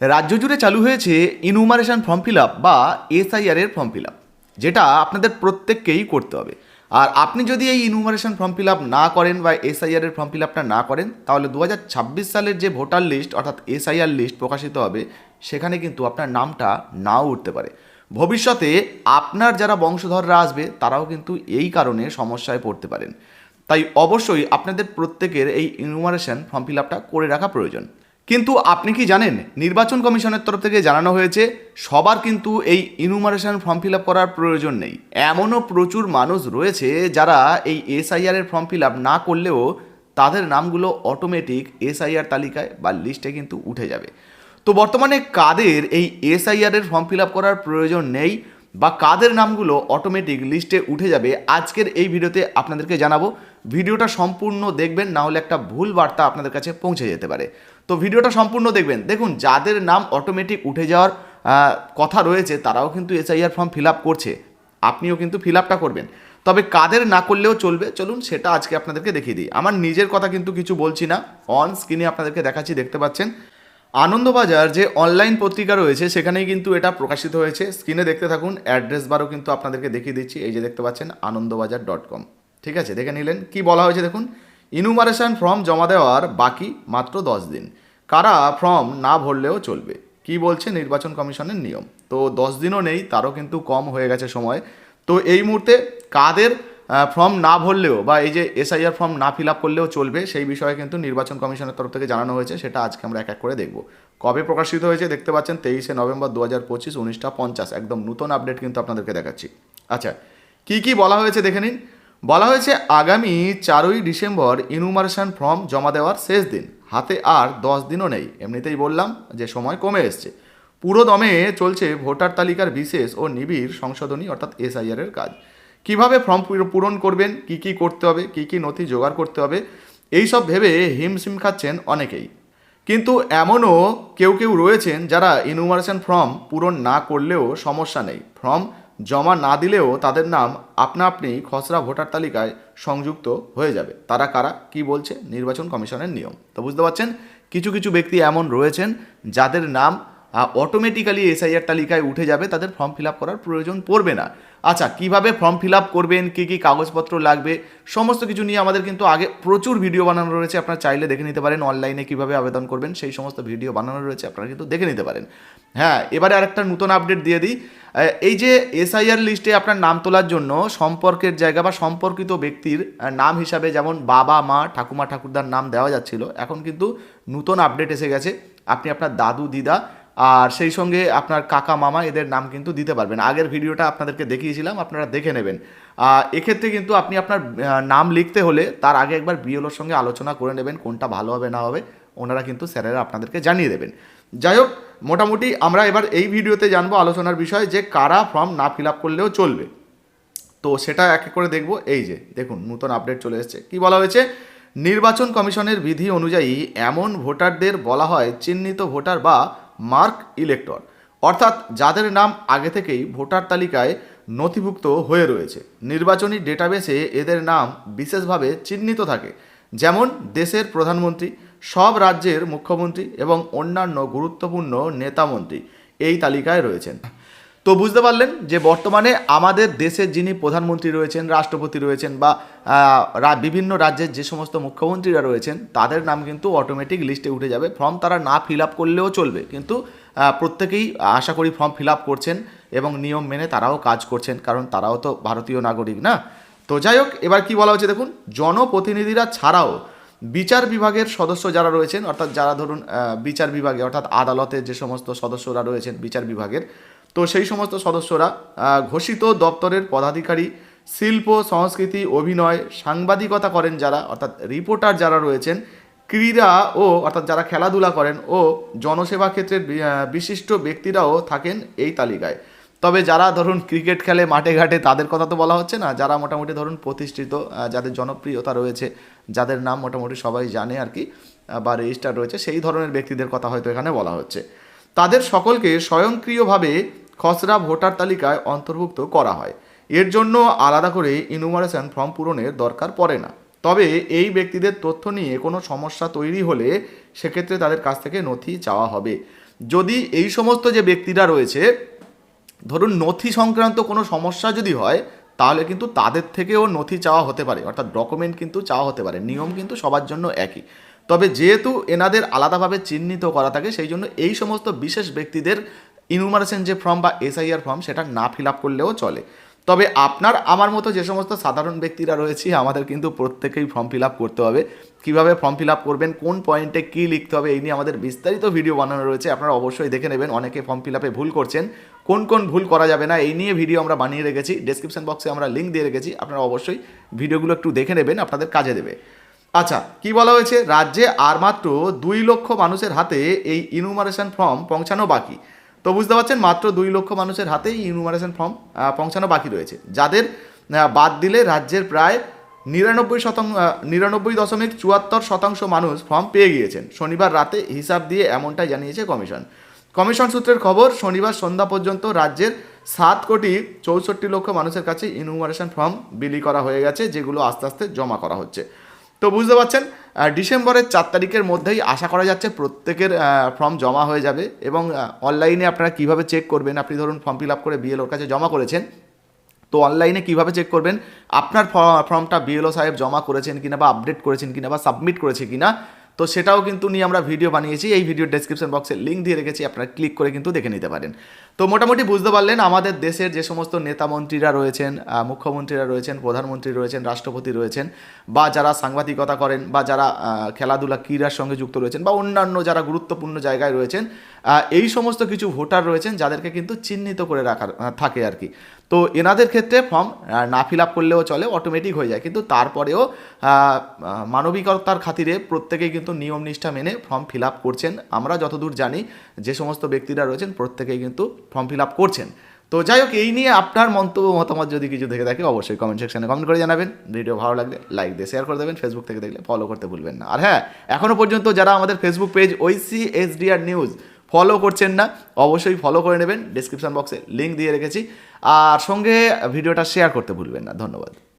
রাজ্য জুড়ে চালু হয়েছে ইনুমারেশন ফর্ম ফিল আপ বা এসআইআর এর ফর্ম ফিল আপ যেটা আপনাদের প্রত্যেককেই করতে হবে। আর আপনি যদি এই ইনুমারেশন ফর্ম ফিল আপ না করেন বা এসআইআর এর ফর্ম ফিল আপটা না করেন, তাহলে দু হাজার ছাব্বিশ সালের যে ভোটার লিস্ট অর্থাৎ এসআইআর লিস্ট প্রকাশিত হবে, সেখানে কিন্তু আপনার নামটা নাও উঠতে পারে। ভবিষ্যতে আপনার যারা বংশধররা আসবে, তারাও কিন্তু এই কারণে সমস্যায় পড়তে পারেন। তাই অবশ্যই আপনাদের প্রত্যেকের এই ইনুমারেশন ফর্ম ফিল আপটা করে রাখা প্রয়োজন। কিন্তু আপনি কি জানেন, নির্বাচন কমিশনের তরফ থেকে জানানো হয়েছে, সবার কিন্তু এই ইনুমারেশন ফর্ম ফিল আপ করার প্রয়োজন নেই। এমনও প্রচুর মানুষ রয়েছে যারা এই এসআইআর এর ফর্ম ফিল আপ না করলেও তাদের নামগুলো অটোমেটিক এসআইআর তালিকায় বা লিস্টে কিন্তু উঠে যাবে। তো বর্তমানে কাদের এই এসআইআর এর ফর্ম ফিল আপ করার প্রয়োজন নেই বা কাদের নামগুলো অটোমেটিক লিস্টে উঠে যাবে, আজকের এই ভিডিওতে আপনাদেরকে জানাব। ভিডিওটা সম্পূর্ণ দেখবেন, না হলে একটা ভুল বার্তা আপনাদের কাছে পৌঁছে যেতে পারে। তো ভিডিওটা সম্পূর্ণ দেখবেন। দেখুন, যাদের নাম অটোমেটিক উঠে যাওয়ার কথা রয়েছে, তারাও কিন্তু এসআইআর ফর্ম ফিল করছে। আপনিও কিন্তু ফিল করবেন। তবে কাদের না করলেও চলবে, চলুন সেটা আজকে আপনাদেরকে দেখিয়ে দিই। আমার নিজের কথা কিন্তু কিছু বলছি না। অন স্ক্রিনে আপনাদেরকে দেখাচ্ছি, দেখতে পাচ্ছেন। আনন্দবাজার যে অনলাইন পত্রিকা রয়েছে, সেখানেই কিন্তু এটা প্রকাশিত হয়েছে। স্ক্রিনে দেখতে থাকুন অ্যাড্রেস বারও কিন্তু আপনাদেরকে দেখিয়ে দিচ্ছি। এই যে দেখতে পাচ্ছেন, আনন্দবাজার ডট কম ঠিক আছে, দেখে নিলেন। কি বলা হয়েছে দেখুন? ইনুমারেশন ফর্ম জমা দেওয়ার বাকি মাত্র দশ দিন। কারা ফর্ম না ভরলেও চলবে? কি বলছে নির্বাচন কমিশনের নিয়ম? তো দশ দিনও নেই, তারও কিন্তু কম হয়ে গেছে সময়। তো এই মুহূর্তে কাদের ফর্ম না ভরলেও বা এই যে এসআইআর ফর্ম না ফিল আপ করলেও চলবে, সেই বিষয়ে কিন্তু নির্বাচন কমিশনের তরফ থেকে জানানো হয়েছে, সেটা আজকে আমরা এক এক করে দেখব। কবে প্রকাশিত হয়েছে দেখতে পাচ্ছেন? তেইশে নভেম্বর দু হাজার পঁচিশ উনিশটা পঞ্চাশ। একদম নতুন আপডেট কিন্তু আপনাদেরকে দেখাচ্ছি। আচ্ছা কি কি বলা হয়েছে দেখে নিন। বলা হয়েছে আগামী চারই ডিসেম্বর ইনুমারেশন ফর্ম জমা দেওয়ার শেষ দিন। হাতে আর দশ দিনও নেই। এমনিতেই বললাম যে সময় কমে এসছে। পুরো দমে চলছে ভোটার তালিকার বিশেষ ও নিবিড় সংশোধনী, অর্থাৎ এসআইআর এর কাজ। কীভাবে ফর্ম পূরণ করবেন, কি কি করতে হবে, কি কি নথি জোগাড় করতে হবে এই সব ভেবে হিমশিম খাচ্ছেন অনেকেই। কিন্তু এমনও কেউ কেউ রয়েছেন যারা ইনুমারেশন ফর্ম পূরণ না করলেও সমস্যা নেই। ফর্ম জমা না দিলেও তাদের নাম আপনা আপনি খসড়া ভোটার তালিকায় সংযুক্ত হয়ে যাবে। তারা কারা, কি বলছে, নির্বাচন কমিশনের নিয়ম। তো বুঝতে পারছেন, কিছু কিছু ব্যক্তি এমন রয়েছেন যাদের নাম অটোমেটিক্যালি এসআইআর তালিকায় উঠে যাবে, তাদের ফর্ম ফিল করার প্রয়োজন পড়বে না। আচ্ছা কীভাবে ফর্ম ফিল করবেন, কী কী কাগজপত্র লাগবে, সমস্ত কিছু নিয়ে আমাদের কিন্তু আগে প্রচুর ভিডিও বানানো রয়েছে, আপনারা চাইলে দেখে নিতে পারেন অনলাইনে কীভাবে আবেদন করবেন, সেই সমস্ত ভিডিও বানানো রয়েছে, আপনারা কিন্তু দেখে নিতে পারেন। হ্যাঁ এবারে আরেকটা নতুন আপডেট দিয়ে দিই। এই যে এসআইআর লিস্টে আপনার নাম তোলার জন্য সম্পর্কের জায়গা বা সম্পর্কিত ব্যক্তির নাম হিসাবে যেমন বাবা, মা, ঠাকুমা, ঠাকুরদার নাম দেওয়া যাচ্ছিল, এখন কিন্তু নতুন আপডেট এসে গেছে। আপনি আপনার দাদু, দিদা আর সেই সঙ্গে আপনার কাকা, মামা এদের নাম কিন্তু দিতে পারবেন। আগের ভিডিওটা আপনাদেরকে দেখিয়েছিলাম, আপনারা দেখে নেবেন। এক্ষেত্রে কিন্তু আপনি আপনার নাম লিখতে হলে তার আগে একবার বিএলওর সঙ্গে আলোচনা করে নেবেন, কোনটা ভালো হবে, না হবে, ওনারা কিন্তু স্যারেরা আপনাদেরকে জানিয়ে দেবেন। যাই হোক, মোটামুটি আমরা এবার এই ভিডিওতে জানব আলোচনার বিষয় যে কারা ফর্ম না ফিল আপ করলেও চলবে। তো সেটা এক এক করে দেখব। এই যে, দেখুন, নতুন আপডেট চলে এসেছে। কি বলা হয়েছে? নির্বাচন কমিশনের বিধি অনুযায়ী এমন ভোটারদের বলা হয়, চিহ্নিত ভোটার বা মার্ক ইলেক্টর অর্থাৎ যাদের নাম আগে থেকেই ভোটার তালিকায় নথিভুক্ত হয়ে রয়েছে। নির্বাচনী ডেটাবেসে এদের নাম বিশেষভাবে চিহ্নিত থাকে। যেমন দেশের প্রধানমন্ত্রী, সব রাজ্যের মুখ্যমন্ত্রী এবং অন্যান্য গুরুত্বপূর্ণ নেতামন্ত্রী এই তালিকায় রয়েছেন। তো বুঝতে পারলেন যে বর্তমানে আমাদের দেশের যিনি প্রধানমন্ত্রী রয়েছেন, রাষ্ট্রপতি রয়েছেন বা বিভিন্ন রাজ্যের যে সমস্ত মুখ্যমন্ত্রীরা রয়েছেন, তাদের নাম কিন্তু অটোমেটিক লিস্টে উঠে যাবে। ফর্ম তারা না ফিল আপ করলেও চলবে। কিন্তু প্রত্যেকেই আশা করি ফর্ম ফিল আপ করছেন এবং নিয়ম মেনে তারাও কাজ করছেন, কারণ তারাও তো ভারতীয় নাগরিক, না? তো যাই হোক, এবার কি বলা হচ্ছে দেখুন? জনপ্রতিনিধিরা ছাড়াও বিচার বিভাগের সদস্য যারা রয়েছেন, অর্থাৎ যারা ধরুন বিচার বিভাগে, অর্থাৎ আদালতের যে সমস্ত সদস্যরা রয়েছেন বিচার বিভাগের তো সেই সমস্ত সদস্যরা ঘোষিত দপ্তরের পদাধিকারী, শিল্প, সংস্কৃতি, অভিনয়, সাংবাদিকতা করেন যারা, অর্থাৎ রিপোর্টার যারা রয়েছেন, ক্রীড়া ও, অর্থাৎ যারা খেলাধুলা করেন ও জনসেবা ক্ষেত্রের বিশিষ্ট ব্যক্তিরাও থাকেন এই তালিকায়। তবে যারা ধরুন ক্রিকেট খেলে মাঠে ঘাটে, তাদের কথা তো বলা হচ্ছে না। যারা মোটামুটি ধরুন প্রতিষ্ঠিত যাদের জনপ্রিয়তা রয়েছে, যাদের নাম মোটামুটি সবাই জানে আর কি বা রেজিস্টার রয়েছে, সেই ধরনের ব্যক্তিদের কথা হয়তো এখানে বলা হচ্ছে। তাদের সকলকে স্বয়ংক্রিয়ভাবে খসড়া ভোটার তালিকায় অন্তর্ভুক্ত করা হয়। এর জন্য আলাদা করে ইনুমারেশন ফর্ম পূরণের দরকার পড়ে না। তবে এই ব্যক্তিদের তথ্য নিয়ে কোনো সমস্যা তৈরি হলে সেক্ষেত্রে তাদের কাছ থেকে নথি চাওয়া হবে। যদি এই সমস্ত যে ব্যক্তিরা রয়েছে, ধরুন নথি সংক্রান্ত কোনো সমস্যা যদি হয়, তাহলে কিন্তু তাদের থেকেও নথি চাওয়া হতে পারে। অর্থাৎ ডকুমেন্ট কিন্তু চাওয়া হতে পারে। নিয়ম কিন্তু সবার জন্য একই। তবে যেহেতু এনাদের আলাদাভাবে চিহ্নিত করা থাকে, সেই জন্য এই সমস্ত বিশেষ ব্যক্তিদের ইনুমারেশন যে ফর্ম বা এসআইআর ফর্ম সেটা না ফিল আপ করলেও চলে। তবে আপনার, আমার মতো যে সমস্ত সাধারণ ব্যক্তিরা রয়েছে, আমাদের কিন্তু প্রত্যেকেই ফর্ম ফিল আপ করতে হবে। কীভাবে ফর্ম ফিল আপ করবেন, কোন পয়েন্টে কী লিখতে হবে, এই নিয়ে আমাদের বিস্তারিত ভিডিও বানানো রয়েছে। আপনারা অবশ্যই দেখে নেবেন, অনেকে ফর্ম ফিল আপে ভুল করছেন। কোন কোন ভুল করা যাবে না, এই নিয়ে ভিডিও আমরা বানিয়ে রেখেছি। ডেসক্রিপশন বক্সে আমরা লিঙ্ক দিয়ে রেখেছি। আপনারা অবশ্যই ভিডিওগুলো একটু দেখে নেবেন, আপনাদের কাজে দেবে। আচ্ছা কি বলা হয়েছে? রাজ্যে আর মাত্র দুই লক্ষ মানুষের হাতে এই ইনুমারেশন ফর্ম পৌঁছানো বাকি। তো বুঝতে পারছেন, মাত্র দুই লক্ষ মানুষের হাতেই ইনুমারেশন ফর্ম পৌঁছানো বাকি রয়েছে। যাদের বাদ দিলে রাজ্যের প্রায় নিরানব্বই শতাংশ নিরানব্বই দশমিক চুয়াত্তর শতাংশ মানুষ ফর্ম পেয়ে গিয়েছেন। শনিবার রাতে হিসাব দিয়ে এমনটাই জানিয়েছে কমিশন। কমিশন সূত্রের খবর, শনিবার সন্ধ্যা পর্যন্ত রাজ্যের সাত কোটি চৌষট্টি লক্ষ মানুষের কাছে ইনুমারেশন ফর্ম বিলি করা হয়ে গেছে, যেগুলো আস্তে আস্তে জমা করা হচ্ছে। তো বুঝতে পারছেন? ডিসেম্বরের চার তারিখের মধ্যেই আশা করা যাচ্ছে প্রত্যেকের ফর্ম জমা হয়ে যাবে এবং অনলাইনে আপনারা কীভাবে চেক করবেন? আপনি ধরুন ফর্ম ফিল আপ করে বিএলওর কাছে জমা করেছেন। তো অনলাইনে কীভাবে চেক করবেন? আপনার ফর্মটা বিএলও সাহেব জমা করেছেন কিনা বা আপডেট করেছেন কিনা বা সাবমিট করেছে কিনা? তো সেটাও কিন্তু নিয়ে আমরা ভিডিও বানিয়েছি। এই ভিডিও ডেসক্রিপশন বক্সে লিঙ্ক দিয়ে রেখেছি, আপনারা ক্লিক করে কিন্তু দেখে নিতে পারেন। তো মোটামুটি বুঝতে পারলেন, আমাদের দেশের যে সমস্ত নেতা মন্ত্রীরা রয়েছেন মুখ্যমন্ত্রীরা রয়েছেন, প্রধানমন্ত্রী রয়েছেন, রাষ্ট্রপতি রয়েছেন, বা যারা সাংবাদিকতা করেন, বা যারা খেলাধুলা, ক্রীড়ার সঙ্গে যুক্ত রয়েছেন, বা অন্যান্য যারা গুরুত্বপূর্ণ জায়গায় রয়েছেন এই সমস্ত কিছু ভোটার রয়েছেন, যাদেরকে কিন্তু চিহ্নিত করে রাখার থাকে আর কি। তো এনাদের ক্ষেত্রে ফর্ম না ফিল আপ করলেও চলে অটোমেটিক হয়ে যায়। কিন্তু তারপরেও মানবিকতার খাতিরে প্রত্যেকেই কিন্তু নিয়ম নিষ্ঠা মেনে ফর্ম ফিল আপ করছেন। আমরা যতদূর জানি, যে সমস্ত ব্যক্তিরা রয়েছেন, প্রত্যেকেই কিন্তু ফর্ম ফিল আপ করছেন। তো যাই হোক, এই নিয়ে আপনার মন্তব্য, মতামত যদি কিছু থেকে থাকে, অবশ্যই কমেন্ট সেকশনে কমেন্ট করে জানাবেন। ভিডিও ভালো লাগলে লাইক দিয়ে শেয়ার করে দেবেন। ফেসবুক থেকে দেখলে ফলো করতে ভুলবেন না। আর হ্যাঁ এখনও পর্যন্ত যারা আমাদের ফেসবুক পেজ ওইসি এসডিআর নিউজ ফলো করছেন না, অবশ্যই ফলো করে নেবেন ডিসক্রিপশান বক্সে লিঙ্ক দিয়ে রেখেছি। আর সঙ্গে ভিডিওটা শেয়ার করতে ভুলবেন না, ধন্যবাদ।